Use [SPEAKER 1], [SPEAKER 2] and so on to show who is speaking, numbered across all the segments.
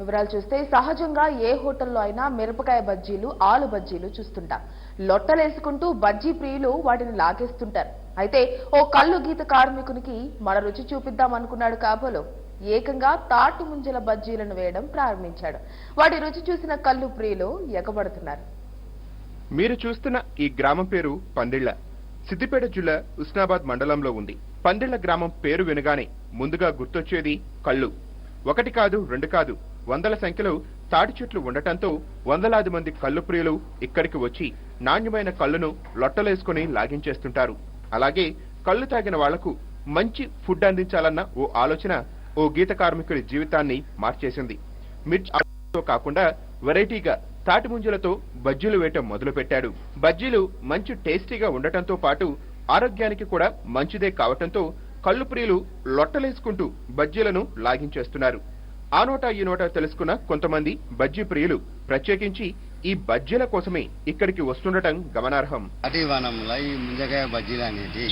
[SPEAKER 1] వివరాలు చూస్తే సహజంగా ఏ హోటల్లో అయినా మిరపకాయ బజ్జీలు ఆలు బజ్జీలు చూస్తుంటాం. లొట్టలేసుకుంటూ బజ్జీ ప్రియులు వాటిని లాగేస్తుంటారు. అయితే ఓ కళ్ళు గీత కార్మికునికి మన రుచి చూపిద్దాం అనుకున్నాడు కాబోలు. ఏకంగా తాటు ముంజల బజ్జీలను వేయడం ప్రారంభించాడు. వాటి రుచి చూసిన కళ్ళు ప్రియులు ఎగబడుతున్నారు.
[SPEAKER 2] మీరు చూస్తున్న ఈ గ్రామం పేరు పందిళ్ళ సిద్దిపేట జిల్లా ఉస్నాబాద్ మండలంలో ఉంది. పందిళ్ళ గ్రామం పేరు వినగానే ముందుగా గుర్తొచ్చేది కళ్ళు ఒకటి కాదు రెండు కాదు. వందల సంఖ్యలో తాటి చెట్లు ఉండటంతో వందలాది మంది కళ్ళు ప్రియులు ఇక్కడికి వచ్చి నాణ్యమైన కళ్ళును లొట్టలేసుకుని లాగించేస్తుంటారు. అలాగే కళ్ళు తాగిన వాళ్ళకు మంచి ఫుడ్ అందించాలన్న ఓ ఆలోచన ఓ గీత కార్మికుడి జీవితాన్ని మార్చేసింది. మిర్చితో కాకుండా వెరైటీగా తాటి ముంజలతో బజ్జీలు వేయటం మొదలుపెట్టాడు. బజ్జీలు మంచి టేస్టీగా ఉండటంతో పాటు ఆరోగ్యానికి కూడా మంచిదే కావటంతో కళ్ళు ప్రియులు లొట్టలేసుకుంటూ బజ్జీలను లాగించేస్తున్నారు. ఆ నోట ఈ నోట తెలుసుకున్న కొంతమంది బజ్జీ ప్రియులు ప్రత్యేకించి ఈ బజ్జీల కోసమే ఇక్కడికి వస్తుండటం గమనార్హం.
[SPEAKER 3] అతి వనంలో ఈ ముంజకాయ బజ్జీలు అనేది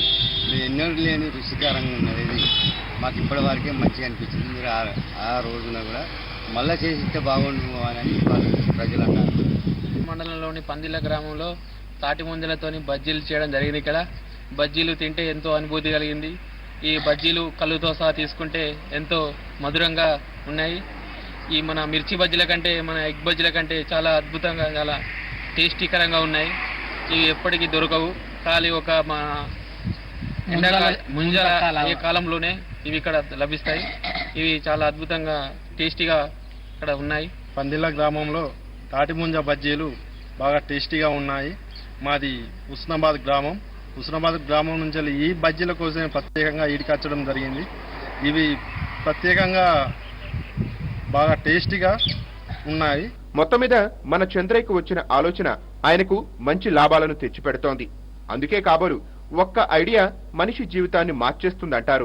[SPEAKER 3] ఎన్నో లేని రుచికరంగా ఉన్నది ఇది మాకు ఇప్పటి వరకే మంచిగా అనిపించింది. మీరు ఆ- ఆ రోజున కూడా మళ్ళా చేసి ఇస్తే బాగుండు అని ప్రజలు అన్నారు
[SPEAKER 4] మండలంలోని పందిల గ్రామంలో తాటి ముంజలతోని బజ్జీలు చేయడం జరిగింది ఇక్కడ. బజ్జీలు తింటే ఎంతో అనుభూతి కలిగింది. ఈ బజ్జీలు కళ్ళుతో సహా తీసుకుంటే ఎంతో మధురంగా ఉన్నాయి. ఈ మన మిర్చి బజ్జీల కంటే మన ఎగ్ బజ్జీల కంటే చాలా అద్భుతంగా చాలా టేస్టీకరంగా ఉన్నాయి. ఇవి ఎప్పటికీ దొరకవు. ఖాళీ ఒక మా ఎండాకాల ముంజల ఈ కాలంలోనే ఇవి ఇక్కడ లభిస్తాయి. ఇవి చాలా అద్భుతంగా టేస్టీగా ఇక్కడ ఉన్నాయి.
[SPEAKER 5] పందిళ్ళ గ్రామంలో తాటిముంజ బజ్జీలు బాగా టేస్టీగా ఉన్నాయి. మాది ఉస్నాబాద్ గ్రామం. హుస్నాబాద్ గ్రామం నుంచి ఈ బజ్జీల కోసం ప్రత్యేకంగా ఈడికచ్చడం జరిగింది. ఇవి ప్రత్యేకంగా బాగా టేస్టీగా ఉన్నాయి.
[SPEAKER 2] మొత్తం మీద మన చంద్రయ్యకు వచ్చిన ఆలోచన ఆయనకు మంచి లాభాలను తెచ్చిపెడుతోంది. అందుకే కాబోలు ఒక్క ఐడియా మనిషి జీవితాన్ని మార్చేస్తుందంటారు.